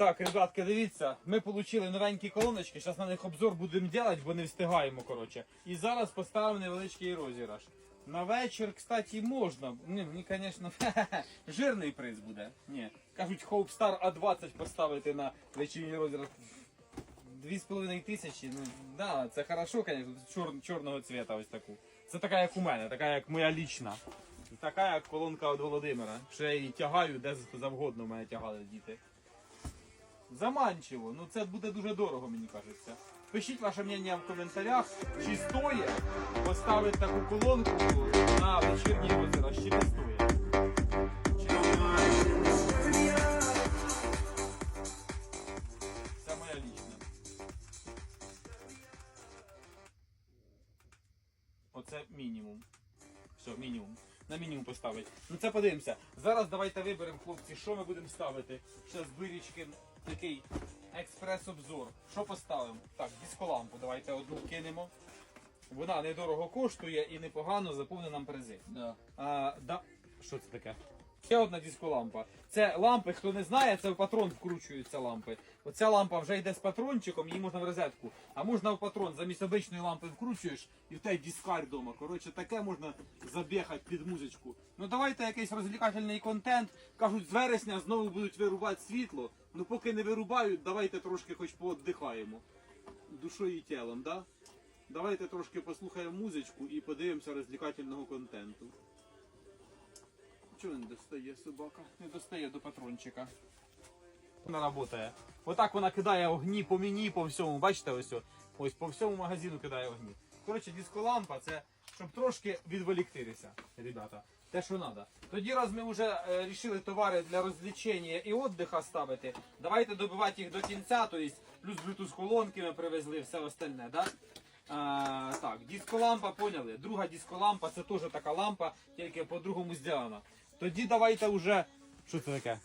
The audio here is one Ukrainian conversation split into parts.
Так, ребятки, дивіться, ми отримали новенькі колоночки, зараз на них обзор будемо робити, бо не встигаємо, коротше. І зараз поставимо невеличкий розіграш. На вечір, кстати, можна. Ні, мені, звісно, жирний приз буде. Ні. Кажуть, Hope Star A20 поставити на вечірній розіграш. Дві з половиною тисячі, ну да, це хорошо, звісно, чор, чорного цвіта ось таку. Це така, як у мене, така, як моя лічна. Така, як колонка від Володимира. Що я її тягаю, де завгодно мене тягали діти. Заманчиво, ну це буде дуже дорого, мені кажеться. Пишіть ваше мнення в коментарях, чи стоїть поставити таку колонку на вечірній розіграш, чи не стоїть. Оце мінімум. Все, мінімум. На мінімум поставить. Ну це подивимося. Зараз давайте виберемо, хлопці, що ми будемо ставити. Зараз вирічки такий експрес-обзор. Що поставимо? Так, дисколампу давайте одну кинемо. Вона недорого коштує і непогано заповнить нам призи. Да. А, да... Що це таке? Ще одна дисколампа. Це лампи, хто не знає, це в патрон вкручуються лампи. Оця лампа вже йде з патрончиком, її можна в розетку. А можна в патрон замість обичної лампи вкручуєш і в тебе дискар вдома. Коротше, таке можна забігати під музичку. Ну давайте якийсь розвлекательний контент. Кажуть, з вересня знову будуть вирубати світло. Ну поки не вирубають, давайте трошки хоч пооддихаємо. Душою і тілом, да? Давайте трошки послухаємо музичку і подивимося розвлекательного контенту. Чого не достає собака? Не достає до патрончика. Вона працює. Отак вона кидає огні по мені, по всьому. Бачите, ось ось по всьому магазину кидає огні. Коротше, дисколампа це щоб трошки відволіктися, ребята. Те, що треба. Тоді, раз ми вже е, товари для розвлечення і віддиха ставити, давайте добивати їх до кінця, тобто плюс Bluetooth колонки ми привезли, все остальне, да? А, так, дисколампа, поняли. Друга дисколампа, це теж така лампа, тільки по-другому зроблена. Тоді давайте вже. Що це таке?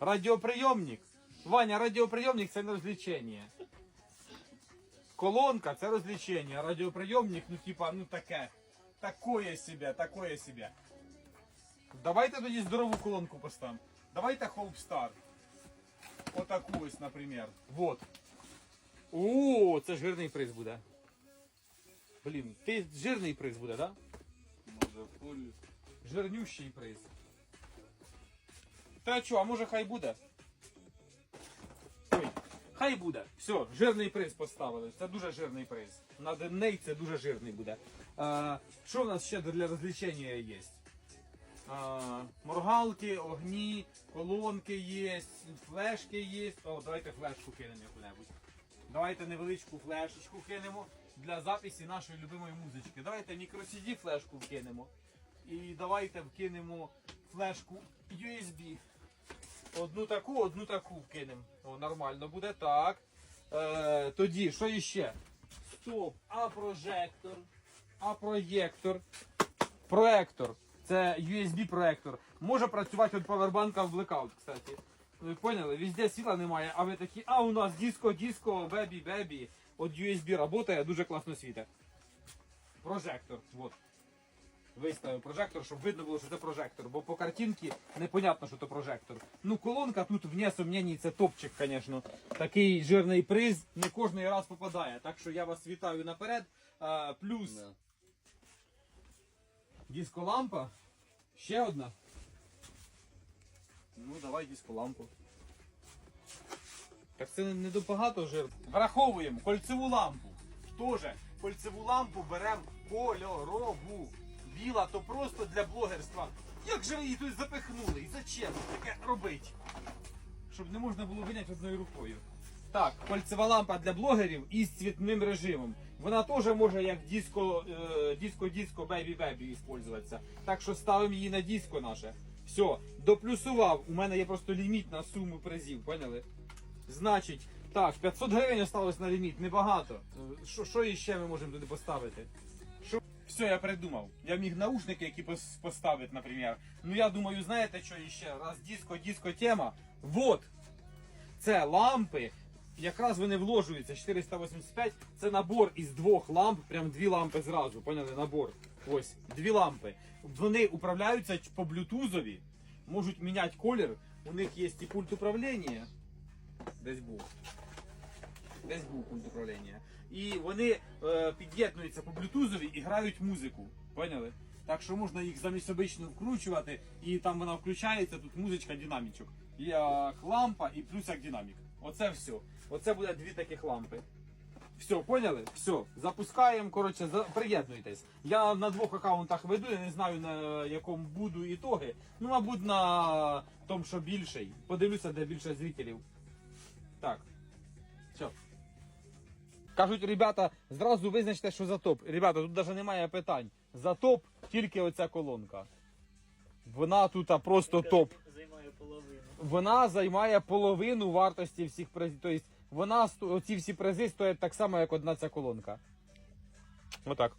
Радіоприйомник. Ваня, радіоприйомник це не розвлечення. Колонка це розвлечення, а радіоприйомник, ну типа, ну таке. Такое себе, такое себе. Давайте тоді здорову колонку поставимо. Давайте Hope Star. Отаку ось, наприклад. Вот. О, це жирний приз буде. Блін, ти жирний приз буде, так? Да? Може фуль. Жирнющий приз. Та що, а може хай буде? Ой, хай буде. Все, жирний приз поставили. Це дуже жирний приз. На денний це дуже жирний буде. А, що в нас ще для розвлечення є? А, моргалки, огні, колонки є, флешки є. О, давайте флешку кинемо яку-небудь. Давайте невеличку флешечку кинемо для записі нашої любимої музички. Давайте мікросіді флешку вкинемо. І давайте вкинемо флешку USB. Одну таку, одну таку вкинемо. О, нормально буде. Так. Е, тоді, що іще? Стоп, а прожектор. А проєктор. Проектор. Це USB проектор. Може працювати від павербанка в Blackout, кстати. Ви поняли? Везде світла немає, а ви такі, а у нас диско, диско, бебі, бебі. От USB працює, дуже класно світить. Прожектор. Вот. Виставив прожектор, щоб видно було, що це прожектор, бо по картинці непонятно, що це прожектор. Ну, колонка тут, вне сумнєній, це топчик, звісно. Такий жирний приз не кожний раз попадає. Так що я вас вітаю наперед. А, плюс Да. дисколампа. Ще одна. Ну, давай дисколампу. Так це не до багато жир. Враховуємо кольцеву лампу. Тоже кольцеву лампу беремо кольорову. Біла то просто для блогерства. Як же ви її тут запихнули? І зачем таке робити? Щоб не можна було виняти одною рукою. Так, кольцева лампа для блогерів із цвітним режимом. Вона теж може як диско, е, диско, диско, бейбі, бейбі використовуватися. Так що ставимо її на диско наше. Все, доплюсував. У мене є просто ліміт на суму призів, поняли? Значить, так, 500 гривень осталось на ліміт, небагато. Е, Що, що іще ми можемо туди поставити? Все, я придумав. Я міг наушники, які поставити, наприклад. Ну я думаю, знаєте, що іще? Раз диско, диско тема. Вот. Це лампи. Якраз вони вложуються 485. Це набор із двох ламп, прям дві лампи зразу. Поняли? Набор. Ось, дві лампи. Вони управляються по блютузові, можуть міняти колір. У них є і пульт управління. десь був. Десь був пульт управління. І вони е, під'єднуються по блютузові і грають музику. Поняли? Так що можна їх замість обично вкручувати, і там вона включається, тут музичка, динамічок. Як лампа і плюс як динамік. Оце все. Оце буде дві таких лампи. Все, поняли? Все, запускаємо, коротше, за... приєднуйтесь. Я на двох аккаунтах веду, я не знаю на якому буду ітоги. Ну, мабуть, на тому, що більший. Подивлюся, де більше зрителів. Так. Все. Кажуть, ребята, зразу визначте, що за топ. Ребята, тут навіть немає питань. За топ тільки оця колонка. Вона тут а, просто топ. Займає половину. Вона займає половину вартості всіх призів. Тобто вона ці оці всі призи стоять так само, як одна ця колонка. Отак.